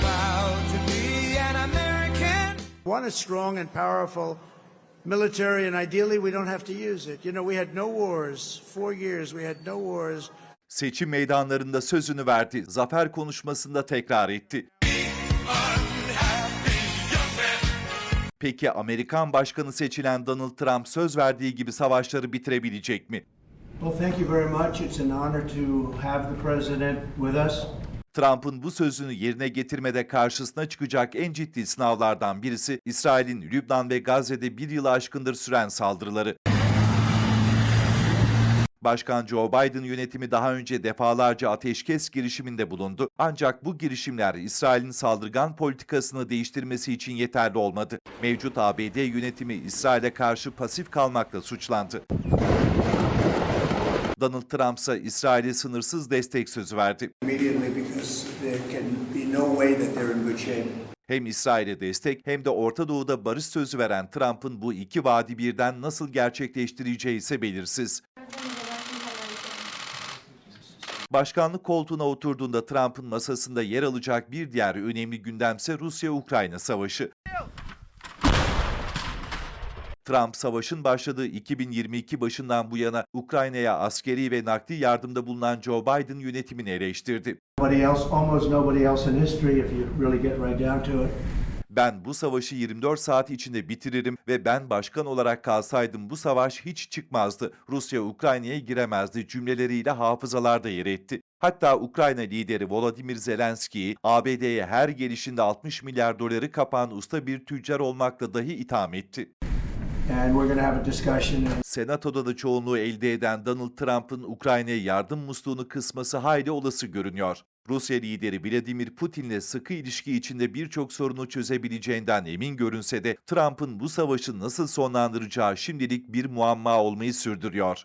proud to be an American. want a strong and powerful military, and ideally, we don't have to use it. You know, we had no wars. Four years, we had no wars. Seçim meydanlarında sözünü verdi. Zafer konuşmasında tekrar etti. Peki Amerikan başkanı seçilen Donald Trump söz verdiği gibi savaşları bitirebilecek mi? Well, thank you very much. It's an honor to have the president with us. Trump'ın bu sözünü yerine getirmede karşısına çıkacak en ciddi sınavlardan birisi İsrail'in Lübnan ve Gazze'de bir yılı aşkındır süren saldırıları. Başkan Joe Biden yönetimi daha önce defalarca ateşkes girişiminde bulundu. Ancak bu girişimler İsrail'in saldırgan politikasını değiştirmesi için yeterli olmadı. Mevcut ABD yönetimi İsrail'e karşı pasif kalmakla suçlandı. Donald Trump ise İsrail'e sınırsız destek sözü verdi. Hem İsrail'e destek hem de Orta Doğu'da barış sözü veren Trump'ın bu iki vaadi birden nasıl gerçekleştireceği ise belirsiz. Başkanlık koltuğuna oturduğunda Trump'ın masasında yer alacak bir diğer önemli gündemse Rusya-Ukrayna savaşı. Trump savaşın başladığı 2022 başından bu yana Ukrayna'ya askeri ve nakdi yardımda bulunan Joe Biden yönetimini eleştirdi. Ben bu savaşı 24 saat içinde bitiririm ve ben başkan olarak kalsaydım bu savaş hiç çıkmazdı. Rusya Ukrayna'ya giremezdi cümleleriyle hafızalarda yer etti. Hatta Ukrayna lideri Volodymyr Zelenski'yi ABD'ye her gelişinde 60 milyar doları kapan usta bir tüccar olmakla dahi itham etti. Senatoda da çoğunluğu elde eden Donald Trump'ın Ukrayna'ya yardım musluğunu kısması hayli olası görünüyor. Rusya lideri Vladimir Putin'le sıkı ilişki içinde birçok sorunu çözebileceğinden emin görünse de Trump'ın bu savaşı nasıl sonlandıracağı şimdilik bir muamma olmayı sürdürüyor.